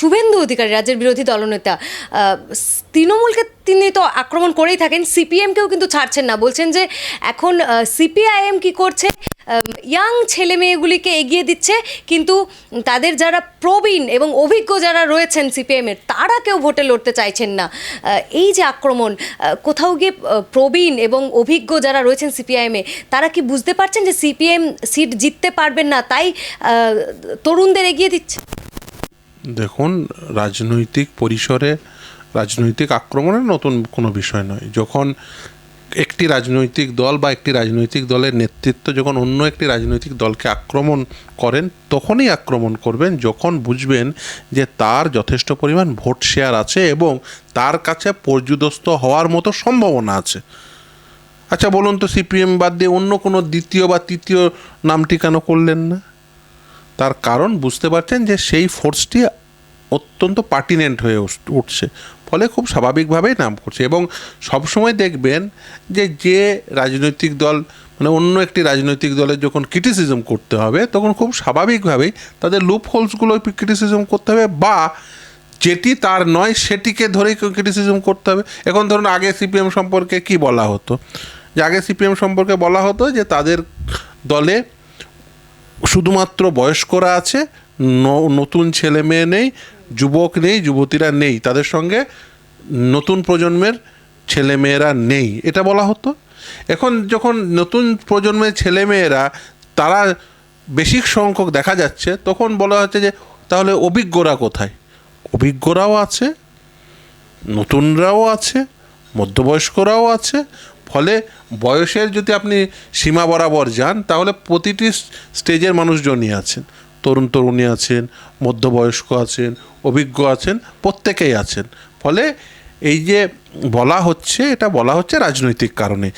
শুভেন্দু অধিকারী, রাজ্যের বিরোধী দলনেতা। তৃণমূলকে তিনি তো আক্রমণ করেই থাকেন, সিপিএমকেও কিন্তু ছাড়ছেন না। বলছেন যে এখন সিপিআইএম কি করছে? ইয়াং ছেলে মেয়েগুলিকে এগিয়ে দিচ্ছে, কিন্তু তাদের যারা প্রবীণ এবং অভিজ্ঞ যারা রয়েছেন সিপিএমের, তারা কেউ ভোটে লড়তে চাইছেন না। এই যে আক্রমণ কোথাও গিয়ে প্রবীণ এবং অভিজ্ঞ যারা রয়েছেন সিপিআইএমে, তারা কি বুঝতে পারছেন যে সিপিএম সিট জিততে পারবেন না, তাই তরুণদের এগিয়ে দিচ্ছে? দেখুন, রাজনৈতিক পরিসরে, রাজনৈতিক আক্রমণের নতুন কোনো বিষয় নয়। যখন একটি রাজনৈতিক দল বা একটি রাজনৈতিক দলের নেতৃত্ব যখন অন্য একটি রাজনৈতিক দলকে আক্রমণ করেন, তখনই আক্রমণ করবেন যখন বুঝবেন যে তার যথেষ্ট পরিমাণ ভোট শেয়ার আছে এবং তার কাছে পর্যুদস্ত হওয়ার মতো সম্ভাবনা আছে। আচ্ছা বলুন তো, সিপিএম বাদ দিয়ে অন্য কোনো দ্বিতীয় বা তৃতীয় নামটি কেন করলেন না? তার কারণ বুঝতে পারছেন যে সেই ফোর্সটি অত্যন্ত পার্টিনেন্ট হয়ে উঠছে। ফলে খুব স্বাভাবিকভাবেই নাম করছে এবং সবসময় দেখবেন যে যে রাজনৈতিক দল মানে অন্য একটি রাজনৈতিক দলের যখন ক্রিটিসিজম করতে হবে, তখন খুব স্বাভাবিকভাবেই তাদের লুপ হোলসগুলো ক্রিটিসিজম করতে হবে বা যেটি তার নয়, সেটিকে ধরেই ক্রিটিসিজম করতে হবে। এখন ধরুন আগে সিপিএম সম্পর্কে কি বলা হতো? যে আগে সিপিএম সম্পর্কে বলা হতো যে, তাদের দলে শুধুমাত্র বয়স্করা আছে নতুন ছেলে মেয়ে নেই, যুবক নেই, যুবতীরা নেই, তাদের সঙ্গে নতুন প্রজন্মের ছেলে মেয়েরা নেই, এটা বলা হতো। এখন যখন নতুন প্রজন্মের ছেলে মেয়েরা, তারা বেশি সংখ্যক দেখা যাচ্ছে, তখন বলা হচ্ছে যে, তাহলে অভিজ্ঞরা কোথায়? অভিজ্ঞরাও আছে, নতুনরাও আছে, মধ্যবয়স্করাও আছে ফলে বয়সের যদি আপনি সীমা বরাবর যান, তাহলে প্রতিটি স্টেজের মানুষজনই আছেন। তরুণ তরুণী আছেন, মধ্যবয়স্ক আছেন, অভিজ্ঞ আছেন, প্রত্যেকেই আছেন। ফলে এই যে বলা হচ্ছে, এটা বলা হচ্ছে রাজনৈতিক কারণে।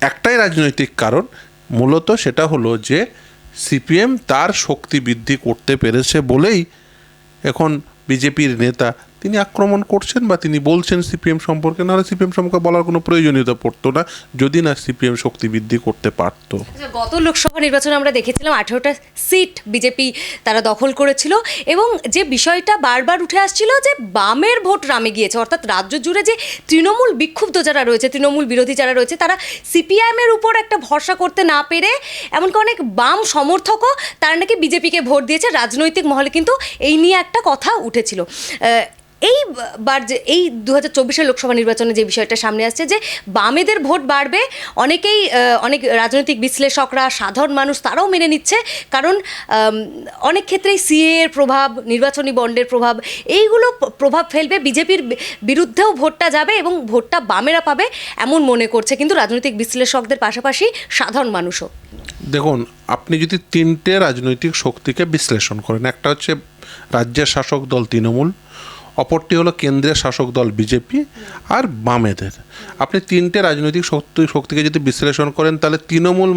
একটাই রাজনৈতিক কারণ, মূলত সেটা হলো যে সিপিএম তার শক্তি বৃদ্ধি করতে পেরেছে বলেই এখন বিজেপির নেতা তিনি আক্রমণ করছেন বা তিনি বলছেন সিপিএম সম্পর্কে নাহলে সিপিএম সম্পর্কে বলার কোনো প্রয়োজনীয়তা পড়তো না যদি না সিপিএম শক্তি বৃদ্ধি করতে পারতো। আচ্ছা, গত লোকসভা নির্বাচনে আমরা দেখেছিলাম আঠেরোটা সিট বিজেপি তারা দখল করেছিল এবং যে বিষয়টা বারবার উঠে আসছিল যে বামের ভোট রামে গিয়েছে অর্থাৎ রাজ্য জুড়ে যে তৃণমূল বিক্ষুব্ধ যারা রয়েছে তৃণমূল বিরোধী যারা রয়েছে তারা সিপিআইএমের উপর একটা ভরসা করতে না পেরে এমনকি অনেক বাম সমর্থকও তারা নাকি বিজেপিকে ভোট দিয়েছে রাজনৈতিক মহলে কিন্তু এই নিয়ে একটা কথা উঠেছিল। আহ, এই বার যে এই দু হাজার চব্বিশের লোকসভা নির্বাচনে যে বিষয়টা সামনে আসছে যে বামেদের ভোট বাড়বে অনেকেই অনেক রাজনৈতিক বিশ্লেষকরা সাধারণ মানুষ তারাও মেনে নিচ্ছে কারণ অনেক ক্ষেত্রেই সিএ এর প্রভাব নির্বাচনী বন্ডের প্রভাব এইগুলো প্রভাব ফেলবে বিজেপির বিরুদ্ধেও ভোটটা যাবে এবং ভোটটা বামেরা পাবে এমন মনে করছে কিন্তু রাজনৈতিক বিশ্লেষকদের পাশাপাশি সাধারণ মানুষও। দেখুন আপনি যদি তিনটে রাজনৈতিক শক্তিকে বিশ্লেষণ করেন একটা হচ্ছে রাজ্যের শাসক দল তৃণমূল অপরটি হলো কেন্দ্রের শাসক দল বিজেপি আর বামেদের। আপনি তিনটে রাজনৈতিক শক্তি, শক্তিকে যদি বিশ্লেষণ করেন, তাহলে তৃণমূল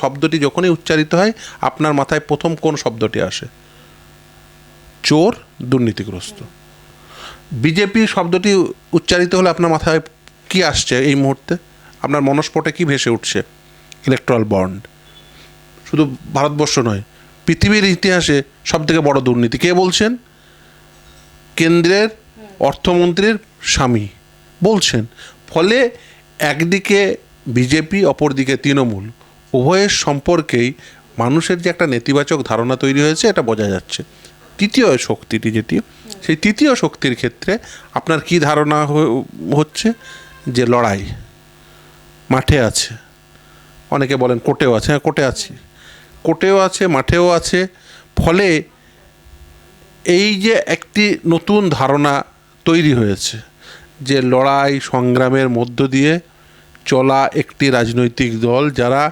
শব্দটি যখনই উচ্চারিত হয়, আপনার মাথায় প্রথম কোন শব্দটি আসে? চোর, দুর্নীতিগ্রস্ত। বিজেপি শব্দটি উচ্চারিত হলে আপনার মাথায় কি আসছে এই মুহূর্তে? আপনার মনস্পটে কি ভেসে উঠছে? ইলেকট্রাল বন্ড শুধু ভারতবর্ষ নয়, পৃথিবীর ইতিহাসে সবথেকে বড় দুর্নীতি কে বলছেন? কেন্দ্রের অর্থমন্ত্রীর স্বামী বলছেন, ফলে একদিকে বিজেপি, অপরদিকে তৃণমূল। উভয়ের সম্পর্কেই মানুষের যে একটা নেতিবাচক ধারণা তৈরি হয়েছে, এটা বোঝা যাচ্ছে। তৃতীয় শক্তিটি যেটি, সেই তৃতীয় শক্তির ক্ষেত্রে আপনার কি ধারণা হচ্ছে? যে লড়াই মাঠে আছে। অনেকে বলেন কোর্টেও আছে হ্যাঁ কোর্টে আছি। কোর্টেও আছে, মাঠেও আছে। ফলে এই যে একটি নতুন ধারণা তৈরি হয়েছে যে লড়াই, সংগ্রামের মধ্য দিয়ে চলা একটি রাজনৈতিক দল যারা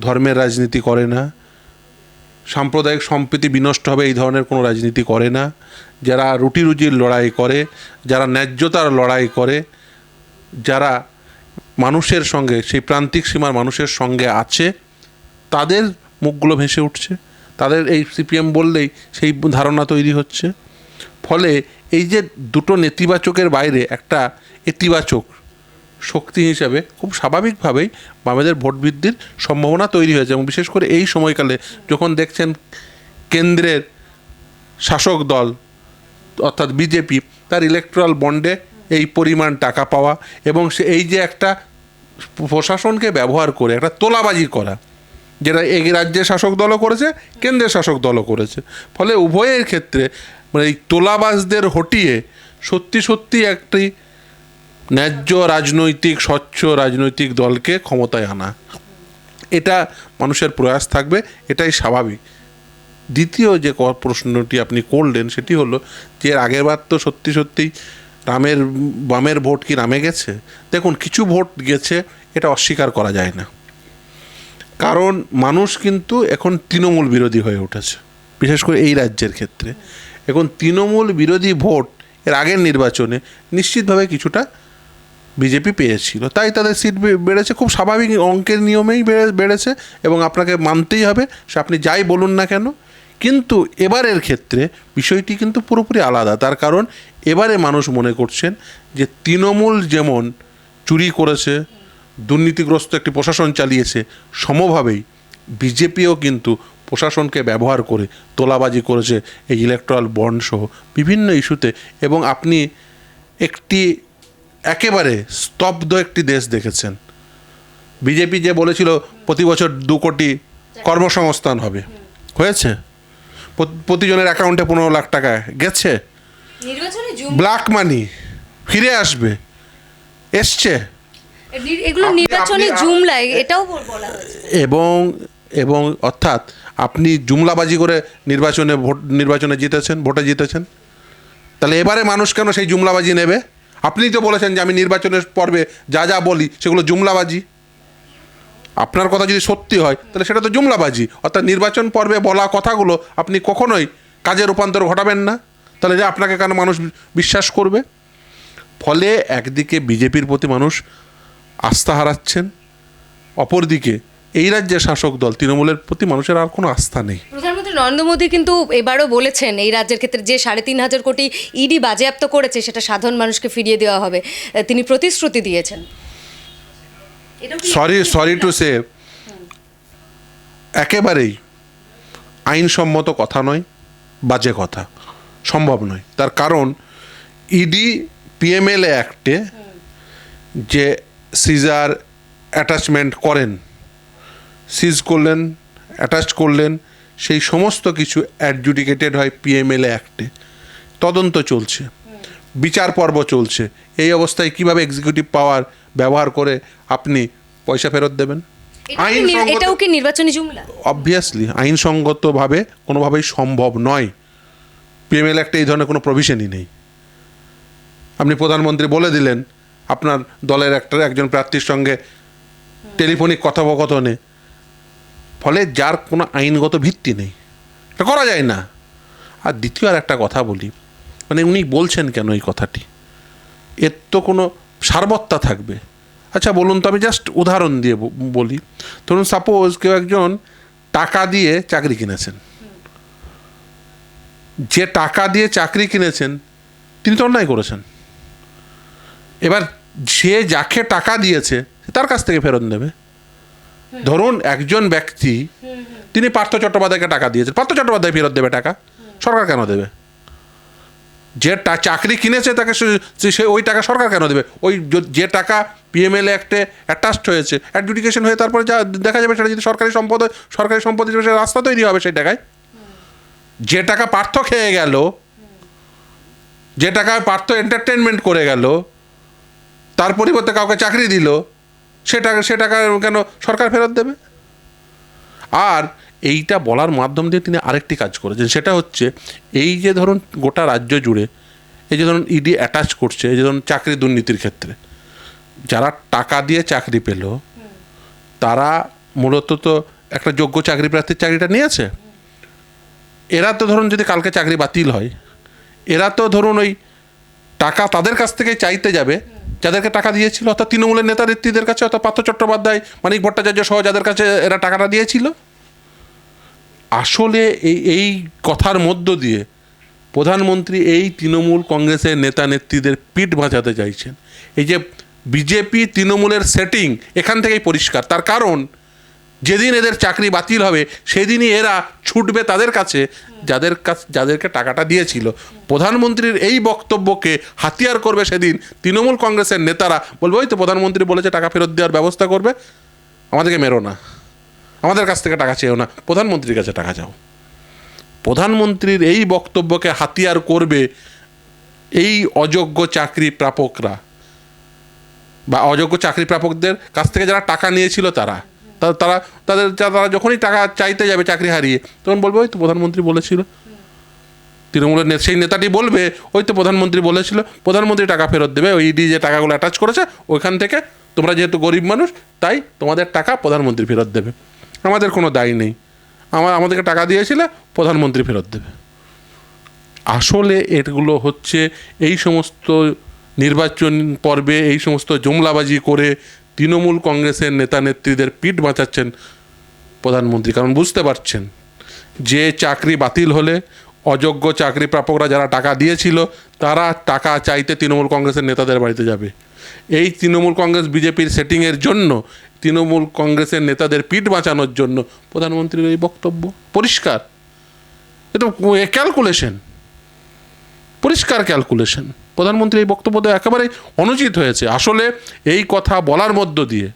ধর্মের রাজনীতি করে না, সাম্প্রদায়িক সম্প্রীতি বিনষ্ট হবে এই ধরনের কোনো রাজনীতি করে না, যারা রুটি রুজির লড়াই করে, যারা ন্যায্যতার লড়াই করে, যারা মানুষের সঙ্গে, সেই প্রান্তিক সীমার মানুষের সঙ্গে আছে, তাদের মুখগুলো ভেসে উঠছে। তাদের এই সিপিএম বললেই সেই ধারণা তৈরি হচ্ছে। ফলে এই যে দুটো নেতিবাচকের বাইরে একটা ইতিবাচক শক্তি হিসাবে খুব স্বাভাবিকভাবেই বামেদের ভোট বৃদ্ধির সম্ভাবনা তৈরি হয়েছে এবং বিশেষ করে এই সময়কালে যখন দেখছেন কেন্দ্রের শাসক দল, অর্থাৎ বিজেপি, তার ইলেকট্রাল বন্ডে এই পরিমাণ টাকা পাওয়া এবং সে এই যে একটা প্রশাসনকে ব্যবহার করে, একটা তোলাবাজি করা যেটা এই রাজ্যের শাসক দলও করেছে, কেন্দ্রের শাসক দলও করেছে। ফলে উভয়ের ক্ষেত্রে মানে এই তোলাবাসদের হটিয়ে সত্যি সত্যি একটি ন্যায্য রাজনৈতিক, স্বচ্ছ রাজনৈতিক দলকে ক্ষমতায় আনা। এটা মানুষের প্রয়াস থাকবে, এটাই স্বাভাবিক। দ্বিতীয় যে প্রশ্নটি আপনি করলেন, সেটি হলো যে আগের বার তো সত্যি সত্যি রামের, বামের ভোট কি রামে গেছে? দেখুন, কিছু ভোট গেছে, এটা অস্বীকার করা যায় না। কারণ মানুষ কিন্তু এখন তৃণমূল বিরোধী হয়ে উঠেছে, বিশেষ করে এই রাজ্যের ক্ষেত্রে। এখন তৃণমূল বিরোধী ভোট এর আগের নির্বাচনে নিশ্চিতভাবে কিছুটা বিজেপি পেয়েছিল। তাই তাদের সিট বেড়েছে, খুব স্বাভাবিক অঙ্কের নিয়মেই বেড়ে বেড়েছে এবং আপনাকে মানতেই হবে সে আপনি যাই বলুন না কেন। কিন্তু এবারের ক্ষেত্রে বিষয়টি কিন্তু পুরোপুরি আলাদা। তার কারণ এবারে মানুষ মনে করছেন যে তৃণমূল যেমন চুরি করেছে দুর্নীতিগ্রস্ত একটি প্রশাসন চালিয়েছে সমভাবেই বিজেপিও কিন্তু প্রশাসনকে ব্যবহার করে তোলাবাজি করেছে এই ইলেকট্রাল বন্ড সহ বিভিন্ন ইস্যুতে। এবং আপনি একটি একেবারে স্তব্ধ একটি দেশ দেখেছেন। বিজেপি যে বলেছিল প্রতি বছর দু কোটি কর্মসংস্থান হবে। হয়েছে? প্রতিজনের অ্যাকাউন্টে পনেরো লাখ টাকা গেছে? ব্ল্যাক মানি ফিরে আসবে। এসছে? এগুলো নির্বাচনী আপনি- এটাও বলা হয়েছে। এবং এবং অর্থাৎ আপনি জুমলাবাজি করে নির্বাচনে ভোট নির্বাচনে জিতেছেন ভোটে জিতেছেন? তাহলে এবারে মানুষ কেন সেই জুমলাবাজি নেবে? আপনিই তো বলেছেন যে আমি নির্বাচনের পর্বে যা যা বলি সেগুলো জুমলাবাজি। আপনার কথা যদি সত্যি হয় তাহলে সেটা তো জুমলাবাজি। অর্থাৎ নির্বাচন পর্বে বলা কথাগুলো আপনি কখনোই কাজে রূপান্তর ঘটাবেন না। তাহলে যে আপনাকে কেন মানুষ বিশ্বাস করবে? ফলে একদিকে বিজেপির প্রতি মানুষ আস্থা হারাচ্ছেন। অপরদিকে এই রাজ্যের শাসক দল তৃণমূলের প্রতি মানুষের আর কোনো আস্থা নেই। প্রধানমন্ত্রী নরেন্দ্র মোদী কিন্তু এবারও বলেছেন এই রাজ্যের ক্ষেত্রে যে সাড়ে তিন হাজার কোটি ইডি বাজেয়াপ্ত করেছে সেটা সাধারণ মানুষকে ফিরিয়ে দেওয়া হবে। তিনি প্রতিশ্রুতি দিয়েছেন। সরি সরি টু সে একেবারেই আইনসম্মত কথা নয় বাজে কথা সম্ভব নয়। তার কারণ ইডি পিএমএলএ অ্যাক্টে যে সিজার অ্যাটাচমেন্ট করেন। সিজ করলেন অ্যাটাচ করলেন সেই সমস্ত কিছু অ্যাডজুডিকেটেড হয় পিএমএলএ অ্যাক্টে তদন্ত চলছে। বিচার পর্ব চলছে। এই অবস্থায় কীভাবে এক্সিকিউটিভ পাওয়ার ব্যবহার করে আপনি পয়সা ফেরত দেবেন? কি এটাও কি নির্বাচনী জুমলা? অবভিয়াসলি আইনসঙ্গতভাবে কোনোভাবেই সম্ভব নয়। পিএমএল একটা এই ধরনের কোনো প্রভিশনই নেই। আপনি প্রধানমন্ত্রী বলে দিলেন আপনার দলের একটা একজন প্রার্থীর সঙ্গে টেলিফোনিক কথোপকথনে। ফলে যার কোনো আইনগত ভিত্তি নেই। এটা করা যায় না। আর দ্বিতীয় আর একটা কথা বলি। মানে উনি বলছেন কেন এই কথাটি? এর তো কোনো সারবত্তা থাকবে। আচ্ছা বলুন তো আমি জাস্ট উদাহরণ দিয়ে বলি। ধরুন সাপোজ কেউ একজন টাকা দিয়ে চাকরি কিনেছেন। যে টাকা দিয়ে চাকরি কিনেছেন, তিনি তো অন্যায় করেছেন। এবার সে যাকে টাকা দিয়েছে, তার কাছ থেকে ফেরত নেবে। ধরুন একজন ব্যক্তি, তিনি পার্থ চট্টোপাধ্যায়কে টাকা দিয়েছেন। পার্থ চট্টোপাধ্যায় ফেরত দেবে টাকা, সরকার কেন দেবে? যে চাকরি কিনেছে, তাকে সে ওই টাকা সরকার কেন দেবে? ওই যে টাকা পিএমএল অ্যাক্টে অ্যাটাচড হয়েছে অ্যাডজুডিকেশন হয়ে তারপরে যা দেখা যাবে, সেটা যদি সরকারি সম্পদ সরকারি সম্পদ হিসেবে সে রাস্তা তৈরি হবে সেই টাকায়। যে টাকা পার্থ খেয়ে গেল, যে টাকা পার্থ এন্টারটেনমেন্ট করে গেল তার পরিবর্তে কাউকে চাকরি দিল, সে টাকা সে টাকা কেন সরকার ফেরত দেবে? আর এইটা বলার মাধ্যম দিয়ে তিনি আরেকটি কাজ করেছেন, সেটা হচ্ছে এই যে ধরুন গোটা রাজ্য জুড়ে, এই যে ধরুন ইডি অ্যাটাচ করছে, এই যে ধরুন চাকরি দুর্নীতির ক্ষেত্রে, যারা টাকা দিয়ে চাকরি পেল, তারা মূলত তো একটা যোগ্য চাকরি প্রার্থীর চাকরিটা নিয়েছে। এরা তো ধরুন যদি কালকে চাকরি বাতিল হয়, এরা তো ধরুন ওই টাকা তাদের কাছ থেকে চাইতে যাবে যাদেরকে টাকা দিয়েছিল, অর্থাৎ তৃণমূলের নেতা নেত্রীদের কাছে, অর্থাৎ পার্থ চট্টোপাধ্যায়, মানিক ভট্টাচার্য সহ যাদের কাছে এরা টাকাটা দিয়েছিল। আসলে এই এই কথার মধ্য দিয়ে প্রধানমন্ত্রী এই তৃণমূল কংগ্রেসের নেতা নেত্রীদের পিঠ বাঁচাতে চাইছেন। এই যে বিজেপি তৃণমূলের সেটিং এখান থেকেই পরিষ্কার। তার কারণ যেদিন এদের চাকরি বাতিল হবে, সেদিনই এরা ছুটবে তাদের কাছে, যাদের কাছ, যাদেরকে টাকাটা দিয়েছিল। প্রধানমন্ত্রীর এই বক্তব্যকে হাতিয়ার করবে সেদিন তৃণমূল কংগ্রেসের নেতারা। বলবে, ওই তো প্রধানমন্ত্রী বলেছে টাকা ফেরত দেওয়ার ব্যবস্থা করবে। আমাদেরকে মেরো না। আমাদের কাছ থেকে টাকা চেয়েও না। প্রধানমন্ত্রীর কাছে টাকা চাও। প্রধানমন্ত্রীর এই বক্তব্যকে হাতিয়ার করবে এই অযোগ্য চাকরি প্রাপকরা বা অযোগ্য চাকরি প্রাপকদের কাছ থেকে যারা টাকা নিয়েছিল তারা। তারা, তাদের তারা যখনই টাকা চাইতে যাবে চাকরি হারিয়ে, তখন বলবে, ওই তো প্রধানমন্ত্রী বলেছিল। তৃণমূলের সেই নেতাটি বলবে, ওই তো প্রধানমন্ত্রী বলেছিল, প্রধানমন্ত্রী টাকা ফেরত দেবে, ওই ইডি যে টাকাগুলো অ্যাটাচ করেছে, ওইখান থেকে তোমরা যেহেতু গরিব মানুষ, তাই তোমাদের টাকা প্রধানমন্ত্রী ফেরত দেবে। আমাদের কোনো দায় নেই। আমার আমাদেরকে টাকা দিয়েছিলে, প্রধানমন্ত্রী ফেরত দেবে। আসলে এগুলো হচ্ছে এই সমস্ত নির্বাচন পর্বে, এই সমস্ত জমলাবাজি করে তৃণমূল কংগ্রেসের নেতা নেত্রীদের পিঠ বাঁচাচ্ছেন প্রধানমন্ত্রী, কারণ বুঝতে পারছেন যে চাকরি বাতিল হলে, অযোগ্য চাকরি প্রাপকরা যারা টাকা দিয়েছিল, তারা টাকা চাইতে তৃণমূল কংগ্রেসের নেতাদের বাড়িতে যাবে। এই তৃণমূল কংগ্রেস বিজেপির সেটিংয়ের জন্য, তৃণমূল কংগ্রেসের নেতাদের পিঠ বাঁচানোর জন্য প্রধানমন্ত্রীর এই বক্তব্য পরিষ্কার। এটা ক্যালকুলেশন পরিষ্কার ক্যালকুলেশন প্রধানমন্ত্রী এই বক্তব্য দেওয়া একেবারে অনুচিত হয়েছে। আসলে এই কথা বলার মধ্য দিয়ে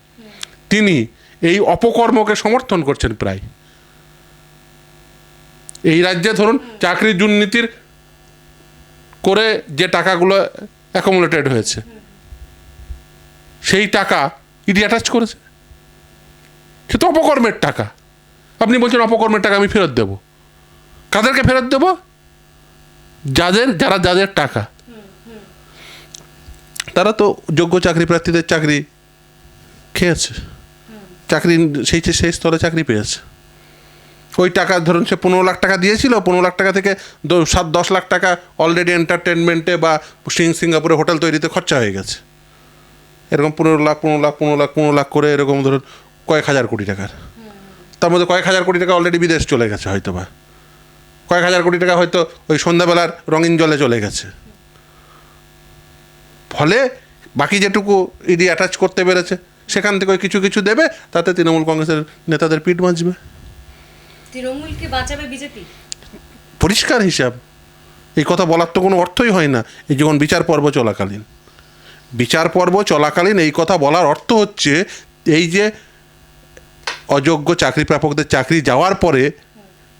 তিনি এই অপকর্মকে সমর্থন করছেন প্রায়। এই রাজ্যে ধরুন চাকরি দুর্নীতির করে যে টাকাগুলো অ্যাকোমোলেটেড হয়েছে, সেই টাকা ইডি অ্যাটাচ করেছে। সে তো অপকর্মের টাকা। আপনি বলছেন অপকর্মের টাকা আমি ফেরত দেব। কাদেরকে ফেরত দেবো? যাদের, যারা যাদের টাকা। তারা তো যোগ্য চাকরি প্রার্থীদের চাকরি খেয়েছে। চাকরি সেই সেই স্তরে চাকরি পেয়েছে। ওই টাকা ধরুন সে পনেরো লাখ টাকা দিয়েছিল, পনেরো লাখ টাকা থেকে সাত, দশ লাখ টাকা অলরেডি এন্টারটেনমেন্টে বা সিং, সিঙ্গাপুরে হোটেল তৈরিতে খরচা হয়ে গেছে। এরকম পনেরো লাখ পনেরো লাখ পনেরো লাখ পনেরো লাখ করে এরকম ধরুন কয়েক হাজার কোটি টাকার। তার মধ্যে কয়েক হাজার কোটি টাকা অলরেডি বিদেশ চলে গেছে হয়তো বা কয়েক হাজার কোটি টাকা হয়তো ওই সন্ধ্যাবেলার রঙিন জলে চলে গেছে। ফলে বাকি যেটুকু ইডি অ্যাটাচ করতে পেরেছে সেখান থেকে কিছু কিছু দেবে তাতে তৃণমূল কংগ্রেসের নেতাদের পিঠ বাঁচবে। তৃণমূলকে বাঁচাবে বিজেপি? পরিষ্কার হিসাব। এই কথা বলার তো কোনো অর্থই হয় না। এই যখন বিচার পর্ব চলাকালীন। বিচার পর্ব চলাকালীন এই কথা বলার অর্থ হচ্ছে এই যে অযোগ্য চাকরি প্রাপকদের চাকরি যাওয়ার পরে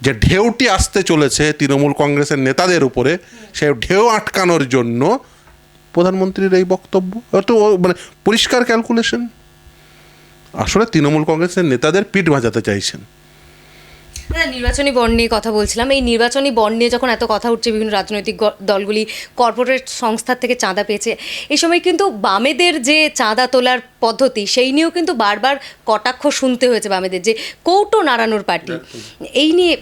যে ঢেউটি আসতে চলেছে তৃণমূল কংগ্রেসের নেতাদের উপরে সেই ঢেউ আটকানোর জন্য প্রধানমন্ত্রীর এই বক্তব্য? তো মানে পরিষ্কার ক্যালকুলেশন আসলে তৃণমূল কংগ্রেসের নেতাদের পিঠ ভাজাতে চাইছেন। নির্বাচনী বন্ড নিয়ে কথা বলছিলাম। এই নির্বাচনী বন্ড নিয়ে যখন এত কথা উঠছে বিভিন্ন রাজনৈতিক দলগুলি কর্পোরেট সংস্থার থেকে চাঁদা পেয়েছে। এই সময় কিন্তু বামেদের যে চাঁদা তোলার পদ্ধতি সেই নিয়েও কিন্তু বারবার কটাক্ষ শুনতে হয়েছে বামেদের যে কৌটো নাড়ানোর পার্টি। এই নিয়ে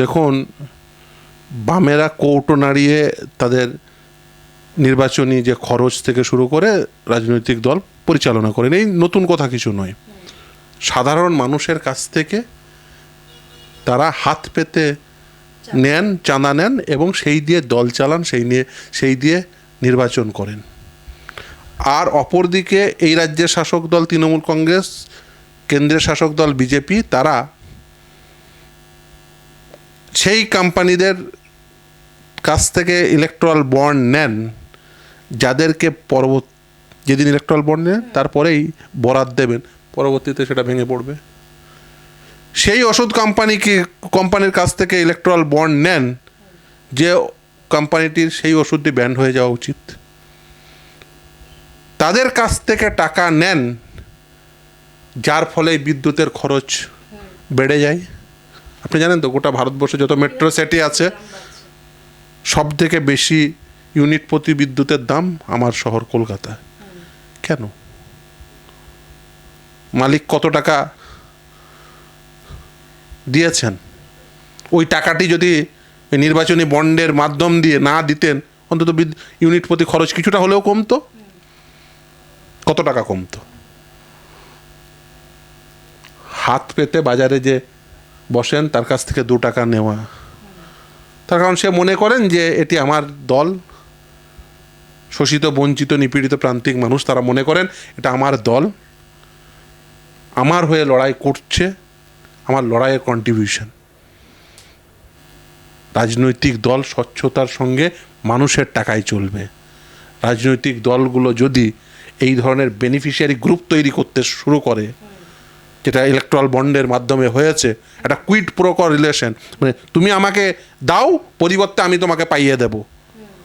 দেখুন বামেরা কৌটো নাড়িয়ে তাদের নির্বাচনী যে খরচ থেকে শুরু করে রাজনৈতিক দল পরিচালনা করেন, এই নতুন কথা কিছু নয়। সাধারণ মানুষের কাছ থেকে তারা হাত পেতে নেন, চাঁদা নেন এবং সেই দিয়ে দল চালান, সেই নিয়ে, সেই দিয়ে নির্বাচন করেন। আর অপরদিকে এই রাজ্যের শাসক দল তৃণমূল কংগ্রেস, কেন্দ্রের শাসক দল বিজেপি, তারা সেই কোম্পানিদের কাছ থেকে ইলেকট্রাল বন্ড নেন। যাদেরকে পরবর্তী, যেদিন ইলেকট্রাল বন্ড নেন তারপরেই বরাদ দেবেন, পরবর্তীতে সেটা ভেঙে পড়বে। সেই ওষুধ কোম্পানিকে কোম্পানির কাছ থেকে ইলেকট্রাল বন্ড নেন, যে কোম্পানিটির সেই ওষুধটি ব্যান্ড হয়ে যাওয়া উচিত। তাদের কাছ থেকে টাকা নেন, যার ফলে বিদ্যুতের খরচ বেড়ে যায়। আপনি জানেন তো, গোটা ভারতবর্ষে যত মেট্রো সিটি আছে সব থেকে বেশি ইউনিট প্রতি বিদ্যুতের দাম আমার শহর কলকাতা কেন? মালিক কত টাকা দিয়েছেন? ওই টাকাটি যদি নির্বাচনী বন্ডের মাধ্যম দিয়ে না দিতেন, অন্তত ইউনিট প্রতি খরচ কিছুটা হলেও কমতো? কত টাকা কমতো? হাত পেতে বাজারে যে বসেন, তার কাছ থেকে দু টাকা নেওয়া। তার কারণ সে মনে করেন যে এটি আমার দল শোষিত, বঞ্চিত, নিপীড়িত প্রান্তিক মানুষ তারা মনে করেন, এটা আমার দল। আমার হয়ে লড়াই করছে, আমার লড়াইয়ের কন্ট্রিবিউশন রাজনৈতিক দল স্বচ্ছতার সঙ্গে মানুষের টাকায় চলবে। রাজনৈতিক দলগুলো যদি এই ধরনের বেনিফিশিয়ারি গ্রুপ তৈরি করতে শুরু করে, যেটা ইলেকট্রাল বন্ডের মাধ্যমে হয়েছে, একটা কুইট প্রোকর রিলেশন মানে তুমি আমাকে দাও, পরিবর্তে আমি তোমাকে পাইয়ে দেব।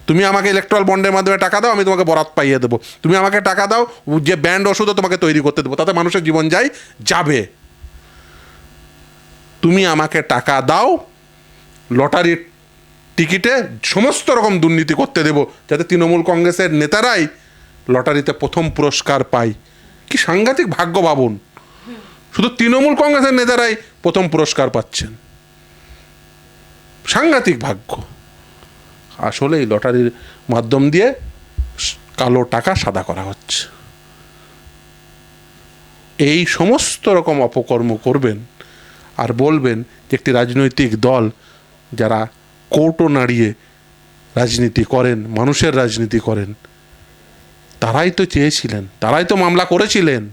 তুমি আমাকে ইলেকট্রাল বন্ডের মাধ্যমে টাকা দাও, আমি তোমাকে বরাত পাইয়ে দেবো। তুমি আমাকে টাকা দাও, যে ব্যান্ড ওষুধও তোমাকে তৈরি করতে দেবো, তাতে মানুষের জীবন যায় যাবে। তুমি আমাকে টাকা দাও লটারির টিকিটে সমস্ত রকম দুর্নীতি করতে দেব, যাতে তৃণমূল কংগ্রেসের নেতারাই লটারিতে প্রথম পুরস্কার পায়। কি সাংঘাতিক ভাগ্য ভাবুন শুধু তৃণমূল কংগ্রেসের নেতারাই প্রথম পুরস্কার পাচ্ছেন। সাংঘাতিক ভাগ্য। আসলে এই লটারির মাধ্যম দিয়ে কালো টাকা সাদা করা হচ্ছে। এই সমস্ত রকম অপকর্ম করবেন আর বলবেন যে একটি রাজনৈতিক দল যারা কোর্টও নাড়িয়ে রাজনীতি করেন, মানুষের রাজনীতি করেন, তারাই তো চেয়েছিলেন, তারাই তো মামলা করেছিলেন।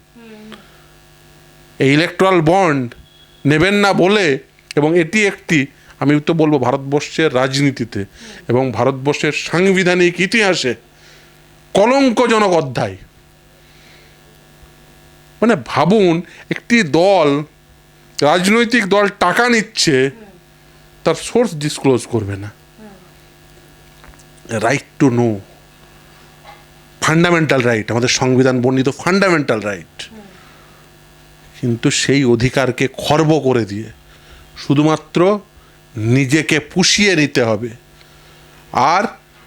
এই ইলেকট্রাল বন্ড নেবেন না বলে এবং এটি একটি আমি তো বলব ভারতবর্ষের রাজনীতিতে এবং ভারতবর্ষের সাংবিধানিক ইতিহাসে কলঙ্কজনক অধ্যায়। মানে ভাবুন, একটি দল, রাজনৈতিক দল টাকা নিচ্ছে, তার সোর্স ডিসক্লোজ করবে না। Right to know fundamental right আমাদের সংবিধান বর্ণিত ফান্ডামেন্টাল রাইট কিন্তু সেই অধিকারকে খর্ব করে দিয়ে শুধুমাত্র নিজেকে পুষিয়ে নিতে হবে। আর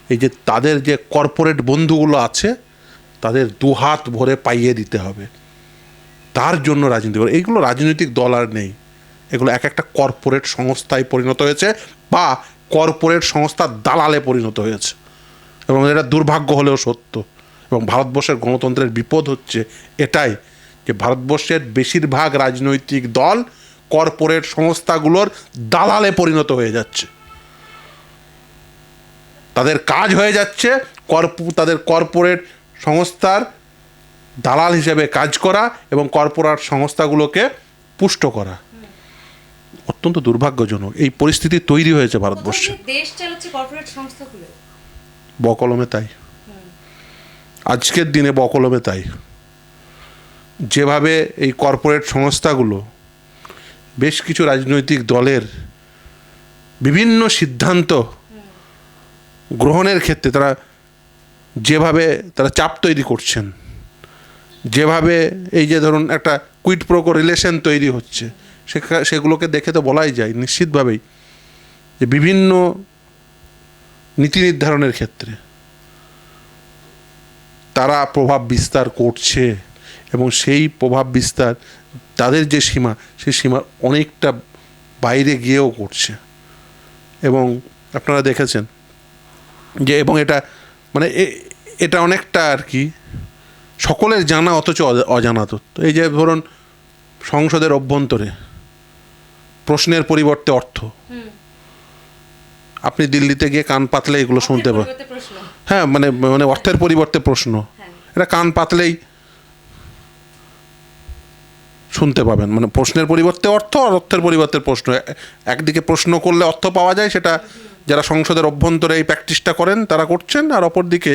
এই যে তাদের যে কর্পোরেট বন্ধুগুলো আছে, তাদের দুহাত ভরে পাইয়ে দিতে হবে। তার জন্য রাজনীতি করে। এইগুলো রাজনৈতিক দল আর নেই। এগুলো এক একটা কর্পোরেট সংস্থায় পরিণত হয়েছে বা কর্পোরেট সংস্থার দালালে পরিণত হয়েছে। এবং এটা দুর্ভাগ্য হলেও সত্য। এবং ভারতবর্ষের গণতন্ত্রের বিপদ হচ্ছে এটাই যে ভারতবর্ষের বেশিরভাগ রাজনৈতিক দল কর্পোরেট সংস্থাগুলোর দালালে পরিণত হয়ে যাচ্ছে। তাদের কাজ হয়ে যাচ্ছে কর্প তাদের কর্পোরেট সংস্থার দালাল হিসেবে কাজ করা এবং কর্পোরেট সংস্থাগুলোকে পুষ্ট করা। অত্যন্ত দুর্ভাগ্যজনক এই পরিস্থিতি তৈরি হয়েছে ভারতবর্ষে। দেশ চালাচ্ছে কর্পোরেট সংস্থাগুলো? বকলমে তাই। আজকের দিনে বকলমে তাই। যেভাবে এই কর্পোরেট সংস্থাগুলো বেশ কিছু রাজনৈতিক দলের বিভিন্ন সিদ্ধান্ত গ্রহণের ক্ষেত্রে তারা যেভাবে তারা চাপ তৈরি করছেন, যেভাবে এই যে ধরুন একটা কুইট প্রোকো রিলেশন তৈরি হচ্ছে সেগুলোকে দেখে তো বলাই যায় নিশ্চিতভাবেই যে বিভিন্ন নীতি নির্ধারণের ক্ষেত্রে তারা প্রভাব বিস্তার করছে এবং সেই প্রভাব বিস্তার তাদের যে সীমা সেই সীমার অনেকটা বাইরে গিয়েও করছে। এবং আপনারা দেখেছেন যে এবং এটা মানে এ- এটা অনেকটা আর কি সকলের জানা অথচ অজা- অজানা তথ্য। এই যে ধরুন সংসদের অভ্যন্তরে প্রশ্নের পরিবর্তে অর্থ। আপনি দিল্লিতে গিয়ে কান পাতলে এগুলো শুনতে প্রশ্ন। হ্যাঁ মানে মানে অর্থের পরিবর্তে প্রশ্ন। এটা কান পাতলেই শুনতে পাবেন। মানে প্রশ্নের পরিবর্তে অর্থ আর অর্থের পরিবর্তে প্রশ্ন। একদিকে প্রশ্ন করলে অর্থ পাওয়া যায়, সেটা যারা সংসদের অভ্যন্তরে এই প্র্যাকটিসটা করেন, তারা করছেন। আর অপরদিকে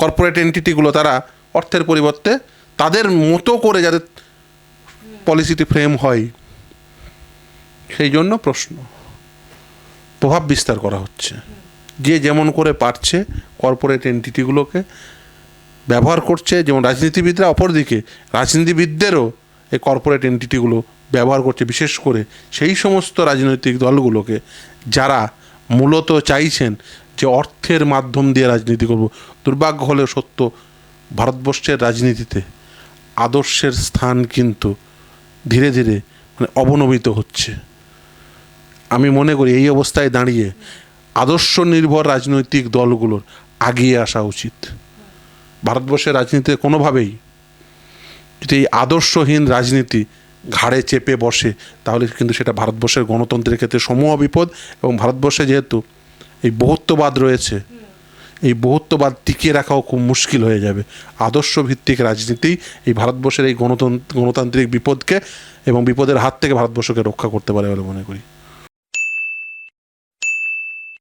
কর্পোরেট এন্টিটিগুলো তারা অর্থের পরিবর্তে তাদের মতো করে যাদের পলিসিটি ফ্রেম হয়, সেই জন্য প্রশ্ন। প্রভাব বিস্তার করা হচ্ছে। যে যেমন করে পারছে কর্পোরেট এন্টিটিগুলোকে ব্যবহার করছে, যেমন রাজনীতিবিদরা, অপরদিকে রাজনীতিবিদদেরও এই কর্পোরেট এন্টিটিগুলো ব্যবহার করছে, বিশেষ করে সেই সমস্ত রাজনৈতিক দলগুলোকে যারা মূলত চাইছেন যে অর্থের মাধ্যম দিয়ে রাজনীতি করব। দুর্ভাগ্য হলেও সত্য, ভারতবর্ষের রাজনীতিতে আদর্শের স্থান কিন্তু ধীরে ধীরে মানে অবনমিত হচ্ছে। আমি মনে করি এই অবস্থায় দাঁড়িয়ে আদর্শ নির্ভর রাজনৈতিক দলগুলোর আগিয়ে আসা উচিত। ভারতবর্ষের রাজনীতিতে কোনোভাবেই যদি এই আদর্শহীন রাজনীতি ঘাড়ে চেপে বসে, তাহলে কিন্তু সেটা ভারতবর্ষের গণতন্ত্রের ক্ষেত্রে সমূহ বিপদ এবং ভারতবর্ষে যেহেতু এই বহুত্ববাদ রয়েছে, এই বহুত্ববাদ টিকিয়ে রাখাও খুব মুশকিল হয়ে যাবে। আদর্শ ভিত্তিক রাজনীতি এই ভারতবর্ষের এই গণতন্ত্র, গণতান্ত্রিক বিপদকে এবং বিপদের হাত থেকে ভারতবর্ষকে রক্ষা করতে পারে বলে মনে করি।